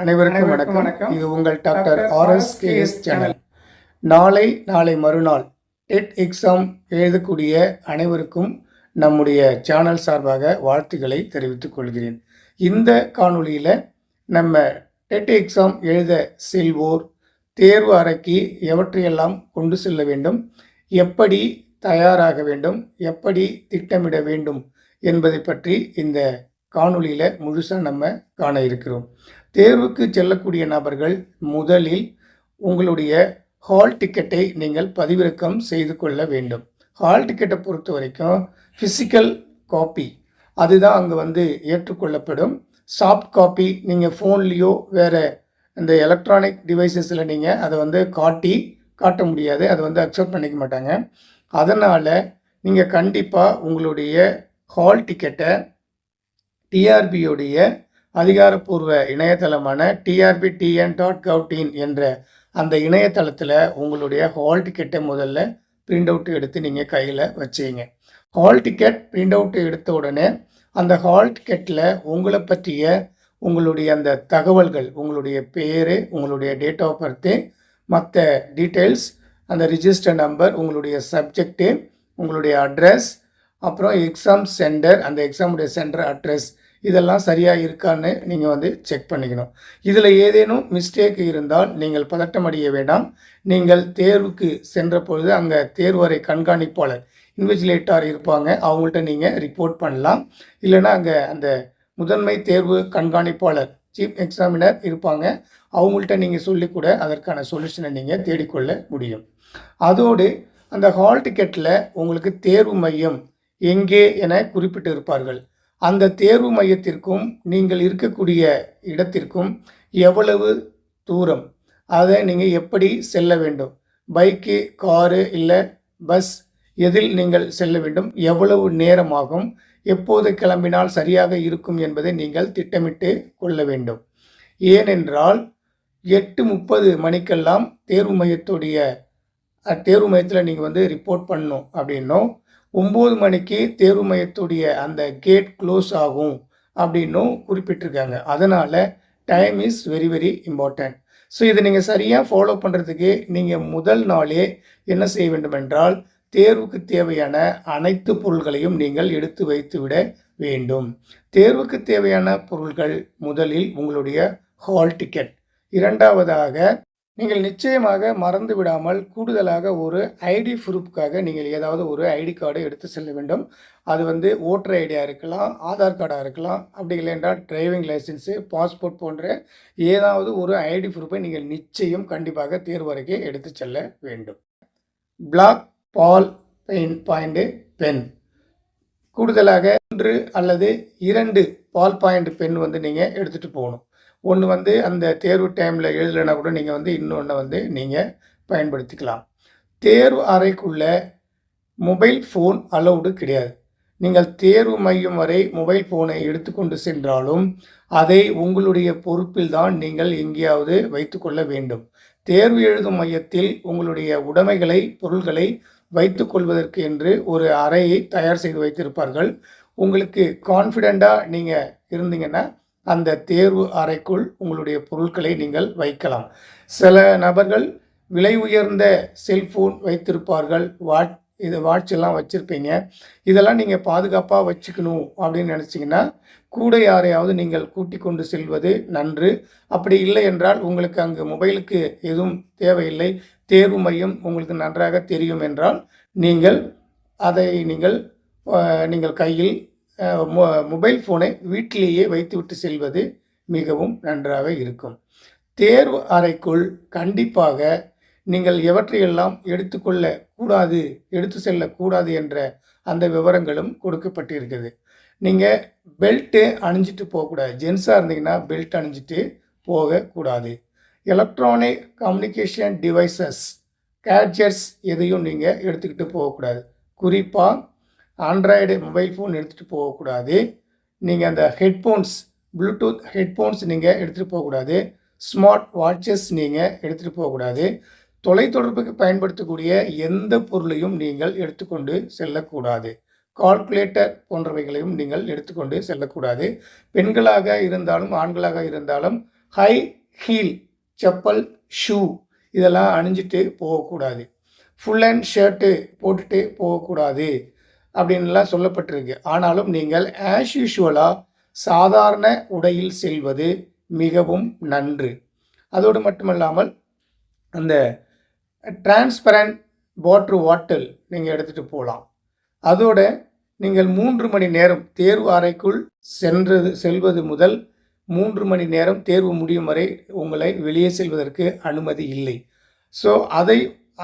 அனைவருக்கும் வணக்கம். இது உங்கள் டாக்டர் ஆர்எஸ் கேஎஸ் சேனல். நாளை நாளை மறுநாள் டெட் எக்ஸாம் எழுதக்கூடிய அனைவருக்கும் நம்முடைய சேனல் சார்பாக வாழ்த்துக்களை தெரிவித்துக் கொள்கிறேன். இந்த காணொளியில் நம்ம டெட் எக்ஸாம் எழுத செல்வோர் தேர்வு அறைக்கு எவற்றையெல்லாம் கொண்டு செல்ல வேண்டும் எப்படி தயாராக வேண்டும் எப்படி திட்டமிட வேண்டும் என்பதை பற்றி இந்த காணொளியில் முழுசாக நம்ம காண இருக்கிறோம். தேர்வுக்கு செல்லக்கூடிய நபர்கள் முதலில் உங்களுடைய ஹால் டிக்கெட்டை நீங்கள் பதிவிறக்கம் செய்து கொள்ள வேண்டும். ஹால் டிக்கெட்டை பொறுத்த வரைக்கும் ஃபிசிக்கல் காப்பி அதுதான் அங்கே வந்து ஏற்றுக்கொள்ளப்படும். சாஃப்ட் காப்பி நீங்கள் ஃபோன்லேயோ வேறு இந்த எலக்ட்ரானிக் டிவைசஸில் நீங்கள் அதை வந்து காட்டி காட்ட முடியாது. அதை வந்து அக்செப்ட் பண்ணிக்க மாட்டாங்க. அதனால் நீங்கள் கண்டிப்பாக உங்களுடைய ஹால் டிக்கெட்டை டிஆர்பியோடைய அதிகாரப்பூர்வ இணையதளமான டிஆர்பி டிஎன் டாட் கவுட்டின் என்ற அந்த இணையதளத்தில் உங்களுடைய ஹால் டிக்கெட்டை முதல்ல பிரிண்ட் அவுட் எடுத்து நீங்கள் கையில் வச்சுங்க. ஹால் டிக்கெட் பிரிண்ட் அவுட் எடுத்த உடனே அந்த ஹால் டிக்கெட்டில் உங்களை பற்றிய உங்களுடைய அந்த தகவல்கள் உங்களுடைய பேர் உங்களுடைய டேட் ஆஃப் பர்த்து மற்ற டீட்டெயில்ஸ் அந்த ரிஜிஸ்டர் நம்பர் உங்களுடைய சப்ஜெக்ட்டு உங்களுடைய அட்ரஸ் அப்புறம் எக்ஸாம் சென்டர் அந்த எக்ஸாமுடைய சென்டர் அட்ரஸ் இதெல்லாம் சரியாக இருக்கான்னு நீங்கள் வந்து செக் பண்ணிக்கணும். இதில் ஏதேனும் மிஸ்டேக் இருந்தால் நீங்கள் பதட்டம் அடைய வேண்டாம். நீங்கள் தேர்வுக்கு சென்ற பொழுது அங்கே தேர்வறை கண்காணிப்பாளர் இன்விஜிலேட்டார் இருப்பாங்க. அவங்கள்ட்ட நீங்கள் ரிப்போர்ட் பண்ணலாம். இல்லைன்னா அங்கே அந்த முதன்மை தேர்வு கண்காணிப்பாளர் சீஃப் எக்ஸாமினர் இருப்பாங்க. அவங்கள்ட்ட நீங்கள் சொல்லி கூட அதற்கான சொல்யூஷனை நீங்கள் தேடிக்கொள்ள முடியும். அதோடு அந்த ஹால் டிக்கெட்டில் உங்களுக்கு தேர்வு மையம் எங்கே என குறிப்பிட்டு இருப்பார்கள் அந்த தேர்வு மையத்திற்கும் நீங்கள் இருக்கக்கூடிய இடத்திற்கும் எவ்வளவு தூரம்? அதை நீங்கள் எப்படி செல்ல வேண்டும்? பைக்கு காரு இல்லை பஸ் எதில் நீங்கள் செல்ல வேண்டும்? எவ்வளவு நேரமாகும்? எப்போது கிளம்பினால் சரியாக இருக்கும் என்பதை நீங்கள் திட்டமிட்டு கொள்ள வேண்டும். ஏனென்றால் எட்டு முப்பது மணிக்கெல்லாம் தேர்வு மையத்துடைய தேர்வு மையத்தில் நீங்கள் வந்து ரிப்போர்ட் பண்ணணும் அப்படின்னும். ஒம்பது மணிக்கு தேர்வு மையத்துடைய அந்த கேட் க்ளோஸ் ஆகும் அப்படின்னும் குறிப்பிட்டிருக்காங்க. அதனால் time is very very important so இதை நீங்கள் சரியாக ஃபாலோ பண்ணுறதுக்கு நீங்கள் முதல் நாளே என்ன செய்ய வேண்டும் என்றால் தேர்வுக்கு தேவையான அனைத்து பொருள்களையும் நீங்கள் எடுத்து வைத்துவிட வேண்டும். தேர்வுக்கு தேவையான பொருள்கள் முதலில் உங்களுடைய ஹால் டிக்கெட் இரண்டாவதாக நீங்கள் நிச்சயமாக மறந்து விடாமல் கூடுதலாக ஒரு ஐடி ப்ரூஃப்காக நீங்கள் ஏதாவது ஒரு ஐடி கார்டை எடுத்து செல்ல வேண்டும். அது வந்து ஓட்டர் ஐடியாக இருக்கலாம் ஆதார் கார்டாக இருக்கலாம் அப்படி இல்லைன்றால் டிரைவிங் லைசன்ஸு பாஸ்போர்ட் போன்ற ஏதாவது ஒரு ஐடி ப்ரூஃபை நீங்கள் நிச்சயம் கண்டிப்பாக தேர்வறைக்கு எடுத்து செல்ல வேண்டும். Black ball pain point pen கூடுதலாக ஒன்று அல்லது இரண்டு பால் பாயிண்ட் பென் வந்து நீங்கள் எடுத்துகிட்டு போகணும். ஒன்று வந்து அந்த தேர்வு டைமில் எழுதலைன்னா கூட நீங்கள் வந்து இன்னொன்று வந்து நீங்கள் பயன்படுத்திக்கலாம். தேர்வு அறைக்குள்ளே மொபைல் ஃபோன் அலௌடு கிடையாது. நீங்கள் தேர்வு மையம் வரை மொபைல் ஃபோனை எடுத்துக்கொண்டு சென்றாலும் அதை உங்களுடைய பொறுப்பில் தான் நீங்கள் எங்கேயாவது வைத்துக்கொள்ள வேண்டும். தேர்வு எழுதும் மையத்தில் உங்களுடைய உடைமைகளை பொருள்களை வைத்துக்கொள்வதற்கு என்று ஒரு அறையை தயார் செய்து வைத்திருப்பார்கள். உங்களுக்கு கான்ஃபிடெண்ட்டாக நீங்கள் இருந்தீங்கன்னா அந்த தேர்வு அறைக்குள் உங்களுடைய பொருட்களை நீங்கள் வைக்கலாம். சில நபர்கள் விலை உயர்ந்த செல்ஃபோன் வைத்திருப்பார்கள். வாட் இது வாட்ச் எல்லாம் வச்சுருப்பீங்க. இதெல்லாம் நீங்கள் பாதுகாப்பாக வச்சுக்கணும் அப்படின்னு நினச்சிங்கன்னா கூட யாரையாவது நீங்கள் கூட்டி கொண்டு செல்வது நன்று. அப்படி இல்லை என்றால் உங்களுக்கு அங்கு மொபைலுக்கு எதுவும் தேவையில்லை. தேர்வு மையம் உங்களுக்கு நன்றாக தெரியும் என்றால் நீங்கள் அதை நீங்கள் நீங்கள் கையில் மொபைல் ஃபோனை வீட்டிலேயே வைத்துவிட்டு செல்வது மிகவும் நன்றாக இருக்கும். தேர்வு அறைக்குள் கண்டிப்பாக நீங்கள் எவற்றையெல்லாம் எடுத்துக்கொள்ள கூடாது எடுத்து செல்லக்கூடாது என்ற அந்த விவரங்களும் கொடுக்கப்பட்டிருக்குது நீங்கள் பெல்ட்டு அணிஞ்சிட்டு போகக்கூடாது. ஜென்ஸாக இருந்தீங்கன்னா பெல்ட் அணிஞ்சிட்டு போகக்கூடாது. எலக்ட்ரானிக் கம்யூனிகேஷன் டிவைசஸ் கேட்ஜெட்ஸ் எதையும் நீங்கள் எடுத்துக்கிட்டு போகக்கூடாது. குறிப்பாக ஆண்ட்ராய்டு மொபைல் ஃபோன் எடுத்துகிட்டு போகக்கூடாது. நீங்கள் அந்த ஹெட்ஃபோன்ஸ் ப்ளூடூத் ஹெட்ஃபோன்ஸ் நீங்கள் எடுத்துகிட்டு போகக்கூடாது. ஸ்மார்ட் வாட்சஸ் நீங்கள் எடுத்துகிட்டு போகக்கூடாது. தொலைத்தொடர்புக்கு பயன்படுத்தக்கூடிய எந்த பொருளையும் நீங்கள் எடுத்துக்கொண்டு செல்லக்கூடாது. கால்குலேட்டர் போன்றவைகளையும் நீங்கள் எடுத்துக்கொண்டு செல்லக்கூடாது. பெண்களாக இருந்தாலும் ஆண்களாக இருந்தாலும் ஹை ஹீல் செப்பல் ஷூ இதெல்லாம் அணிஞ்சிட்டு போகக்கூடாது. ஃபுல் அண்ட் ஷர்ட்டு போட்டுட்டு போகக்கூடாது. அப்படின்லாம் சொல்லப்பட்டிருக்கு. ஆனாலும் நீங்கள் ஆஸ் யூஷுவலாக சாதாரண உடையில் செல்வது மிகவும் நன்று. அதோடு மட்டுமல்லாமல் அந்த டிரான்ஸ்பரண்ட் வாட்ரு வாட்டல் நீங்கள் எடுத்துகிட்டு போகலாம் அதோட நீங்கள் மூன்று மணி நேரம் தேர்வு அறைக்குள் சென்றது செல்வது முதல் மூன்று மணி நேரம் தேர்வு முடியும் வரை உங்களை வெளியே செல்வதற்கு அனுமதி இல்லை. ஸோ அதை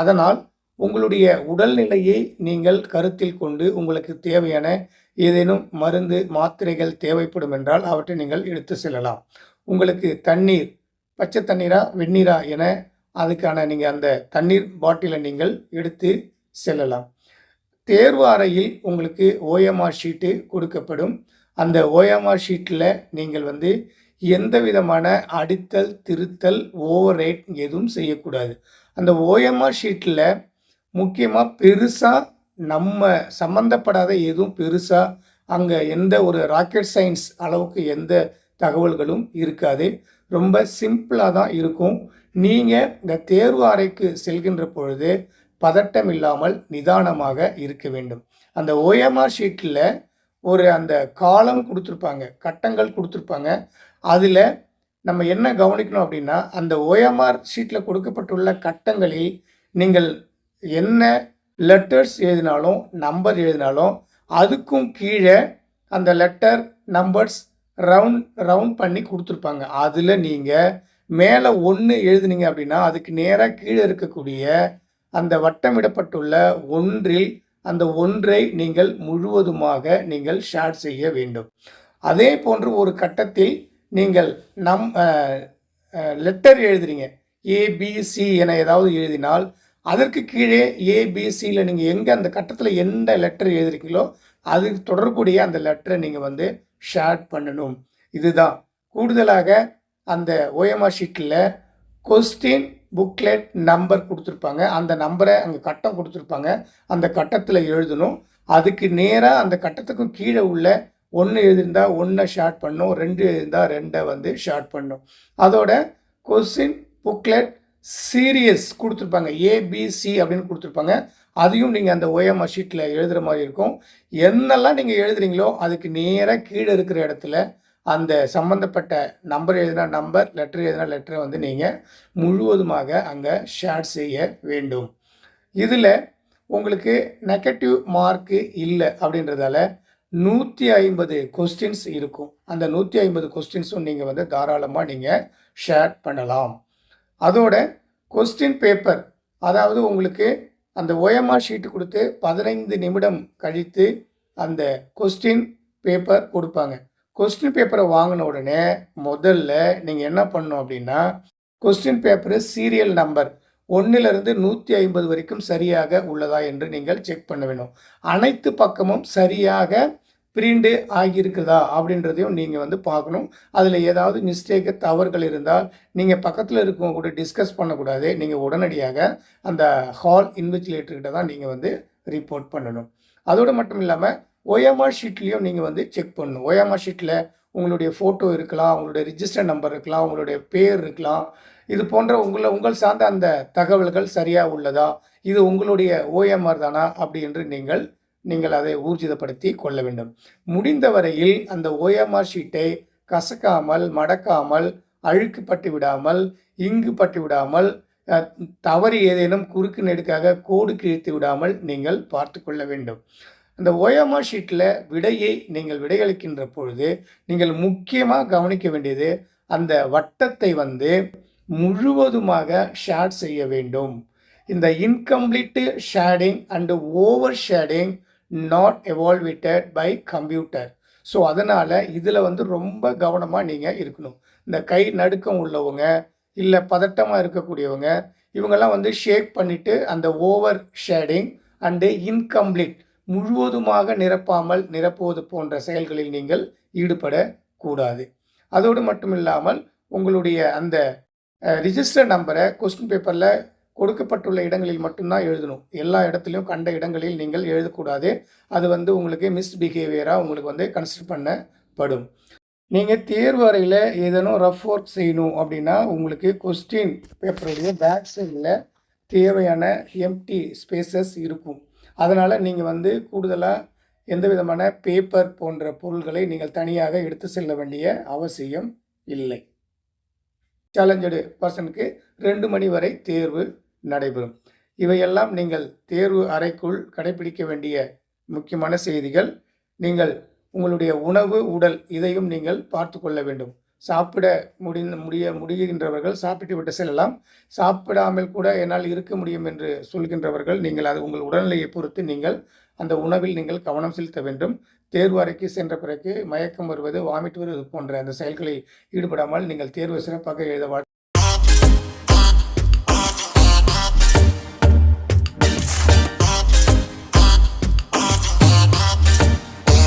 அதனால் உங்களுடைய உடல்நிலையை நீங்கள் கருத்தில் கொண்டு உங்களுக்கு தேவையான ஏதேனும் மருந்து மாத்திரைகள் தேவைப்படும் என்றால் அவற்றை நீங்கள் எடுத்து செல்லலாம். உங்களுக்கு தண்ணீர் பச்சை தண்ணீரா வெந்நீரா என அதுக்கான நீங்கள் அந்த தண்ணீர் பாட்டிலை நீங்கள் எடுத்து செல்லலாம். தேர்வு அறையில் உங்களுக்கு ஓஎம்ஆர் ஷீட்டு கொடுக்கப்படும். அந்த ஓஎம்ஆர் ஷீட்டில் நீங்கள் வந்து எந்த விதமான அடித்தல் திருத்தல் ஓவர் ரேட் எதுவும் செய்யக்கூடாது. அந்த ஓஎம்ஆர் ஷீட்டில் முக்கியமாக பெருசாக நம்ம சம்மந்தப்படாத எதுவும் பெருசாக அங்கே எந்த ஒரு ராக்கெட் சயின்ஸ் அளவுக்கு எந்த தகவல்களும் இருக்காது. ரொம்ப சிம்பிளாக தான் இருக்கும். நீங்கள் இந்த தேர்வு அறைக்கு செல்கின்ற பொழுது பதட்டம் இல்லாமல் நிதானமாக இருக்க வேண்டும். அந்த ஓஎம்ஆர் ஷீட்டில் ஒரு அந்த காலம் கொடுத்துருப்பாங்க கட்டங்கள் கொடுத்துருப்பாங்க. அதில் நம்ம என்ன கவனிக்கணும் அப்படின்னா அந்த ஓஎம்ஆர் ஷீட்டில் கொடுக்கப்பட்டுள்ள கட்டங்களில் நீங்கள் என்ன லெட்டர்ஸ் எழுதினாலும் நம்பர் எழுதினாலும் அதுக்கும் கீழே அந்த லெட்டர் நம்பர்ஸ் ரவுண்ட் ரவுண்ட் பண்ணி கொடுத்துருப்பாங்க. அதில் நீங்கள் மேலே ஒன்று எழுதுனீங்க அப்படின்னா அதுக்கு நேராக கீழே இருக்கக்கூடிய அந்த வட்டமிடப்பட்டுள்ள ஒன்றில் அந்த ஒன்றை நீங்கள் முழுவதுமாக நீங்கள் ஷேர் செய்ய வேண்டும். அதே போன்று ஒரு கட்டத்தில் நீங்கள் நம் லெட்டர் எழுதுறீங்க. ஏபிசி என ஏதாவது எழுதினால் அதற்கு கீழே ஏபிசியில் நீங்கள் எங்கே அந்த கட்டத்தில் எந்த லெட்டர் எழுதுறீங்களோ அதுக்கு தொடர்புடைய அந்த லெட்டரை நீங்கள் வந்து ஷேர் பண்ணணும். இதுதான். கூடுதலாக அந்த ஓஎம்ஆர் ஷீட்டில் கொஸ்டின் புக்லெட் நம்பர் கொடுத்துருப்பாங்க. அந்த நம்பரை அங்கே கட்டம் கொடுத்துருப்பாங்க. அந்த கட்டத்தில் எழுதணும். அதுக்கு நேராக அந்த கட்டத்துக்கும் கீழே உள்ள ஒன்று எழுதியிருந்தால் ஒன்றை ஷார்ட் பண்ணும் ரெண்டு எழுதியிருந்தால் ரெண்டை வந்து ஷார்ட் பண்ணும் அதோட கொஸ்டின் புக்லெட் சீரியஸ் கொடுத்துருப்பாங்க. ஏபிசி அப்படின்னு கொடுத்துருப்பாங்க. அதையும் நீங்கள் அந்த ஓஎம்ஆர் ஷீட்டில் எழுதுகிற மாதிரி இருக்கும். என்னெல்லாம் நீங்கள் எழுதுறீங்களோ அதுக்கு நேராக கீழே இருக்கிற இடத்துல அந்த சம்மந்தப்பட்ட நம்பர் எழுதினா நம்பர் லெட்டர் எழுதினா லெட்டரை வந்து நீங்கள் முழுவதுமாக அங்கே ஷேர் செய்ய வேண்டும். இதில் உங்களுக்கு நெகட்டிவ் மார்க்கு இல்லை அப்படின்றதால நூற்றி ஐம்பது கொஸ்டின்ஸ் இருக்கும். அந்த நூற்றி ஐம்பது கொஸ்டின்ஸும் நீங்கள் வந்து தாராளமாக நீங்கள் ஷேர் பண்ணலாம். அதோட கொஸ்டின் பேப்பர் அதாவது உங்களுக்கு அந்த ஓஎம்ஆர் ஷீட்டு கொடுத்து பதினைந்து நிமிடம் கழித்து அந்த கொஸ்டின் பேப்பர் கொடுப்பாங்க. கொஸ்டின் பேப்பரை வாங்கின உடனே முதல்ல நீங்கள் என்ன பண்ணணும் அப்படின்னா கொஸ்டின் பேப்பரு சீரியல் நம்பர் ஒன்றிலிருந்து நூற்றி ஐம்பது வரைக்கும் சரியாக உள்ளதா என்று நீங்கள் செக் பண்ண வேணும். அனைத்து பக்கமும் சரியாக பிரிண்டு ஆகியிருக்குதா அப்படின்றதையும் நீங்கள் வந்து பார்க்கணும். அதில் ஏதாவது மிஸ்டேக்கு தவறுகள் இருந்தால் நீங்கள் பக்கத்தில் இருக்கவங்க கூட டிஸ்கஸ் பண்ணக்கூடாது. நீங்கள் உடனடியாக அந்த ஹால் இன்வெஸ்டிலேட்டர்கிட்ட தான் நீங்கள் வந்து ரிப்போர்ட் பண்ணணும். அதோடு மட்டும் இல்லாமல் ஓஎம்ஆர் ஷீட்லேயும் நீங்கள் வந்து செக் பண்ணணும். ஓஎம்ஆர் ஷீட்டில் உங்களுடைய ஃபோட்டோ இருக்கலாம் உங்களுடைய ரிஜிஸ்டர் நம்பர் இருக்கலாம் உங்களுடைய பேர் இருக்கலாம். இது போன்ற உங்களை உங்கள் சார்ந்த அந்த தகவல்கள் சரியாக உள்ளதா? இது உங்களுடைய ஓஎம்ஆர் தானா? அப்படி என்று நீங்கள் நீங்கள் அதை ஊர்ஜிதப்படுத்தி கொள்ள வேண்டும். முடிந்த வரையில் அந்த ஓஎம்ஆர் ஷீட்டை கசக்காமல் மடக்காமல் அழுக்கு பட்டு விடாமல் இங்கு பட்டு விடாமல் தவறு ஏதேனும் குறுக்கு நெடுக்காக கோடு கிழித்து விடாமல் நீங்கள் பார்த்து கொள்ள வேண்டும். அந்த ஓஎம்ஆர் ஷீட்டில் விடையை நீங்கள் விடையளிக்கின்ற பொழுது நீங்கள் முக்கியமாக கவனிக்க வேண்டியது அந்த வட்டத்தை வந்து முழுவதுமாக ஷேட் செய்ய வேண்டும். இந்த incomplete shading and over shading not evaluated by computer so அதனால் இதில் வந்து ரொம்ப கவனமாக நீங்கள் இருக்கணும். இந்த கை நடுக்கம் உள்ளவங்க இல்லை பதட்டமாக இருக்கக்கூடியவங்க இவங்கெல்லாம் வந்து ஷேக் பண்ணிவிட்டு அந்த ஓவர் ஷேடிங் அண்டு இன்கம்ப்ளீட் முழுவதுமாக நிரப்பாமல் நிரப்புவது போன்ற செயல்களில் நீங்கள் ஈடுபடக்கூடாது அதோடு மட்டும் இல்லாமல் உங்களுடைய அந்த ரிஜிஸ்டர் நம்பரை கொஸ்டின் பேப்பரில் கொடுக்கப்பட்டுள்ள இடங்களில் மட்டும்தான் எழுதணும். எல்லா இடத்துலையும் கண்ட இடங்களில் நீங்கள் எழுதக்கூடாது. அது வந்து உங்களுக்கு மிஸ்பிஹேவியராக உங்களுக்கு வந்து கன்சிடர் பண்ணப்படும். நீங்கள் தேர்வு அறையில் ஏதேனும் ரஃப் ஒர்க் செய்யணும் அப்படின்னா உங்களுக்கு கொஸ்டின் பேப்பருடைய பேக் சைடில் தேவையான எம்டி ஸ்பேசஸ் இருக்கும். அதனால் நீங்கள் வந்து கூடுதலாக எந்த விதமான பேப்பர் போன்ற பொருள்களை நீங்கள் தனியாக எடுத்து செல்ல வேண்டிய அவசியம் இல்லை. சேலஞ்சடு பர்சனுக்கு ரெண்டு மணி வரை தேர்வு நடைபெறும். இவையெல்லாம் நீங்கள் தேர்வு அறைக்குள் கடைபிடிக்க வேண்டிய முக்கியமான செய்திகள். நீங்கள் உங்களுடைய உணவு உடல் இதையும் நீங்கள் பார்த்து கொள்ள வேண்டும். சாப்பிட முடி முடிய முடிகின்றவர்கள் சாப்பிட்டு விட்டு செல்லலாம். சாப்பிடாமல் கூட என்னால் இருக்க முடியும் என்று சொல்கின்றவர்கள் நீங்கள் அது உங்கள் உடல்நிலையை பொறுத்து நீங்கள் அந்த உணவில் நீங்கள் கவனம் செலுத்த வேண்டும். தேர்வு அறைக்கு சென்ற பிறகு மயக்கம் வருவது வாமிட் வருவது போன்ற அந்த செயல்களில் ஈடுபடாமல் நீங்கள் தேர்வு சிறப்பாக எழுத வாழ்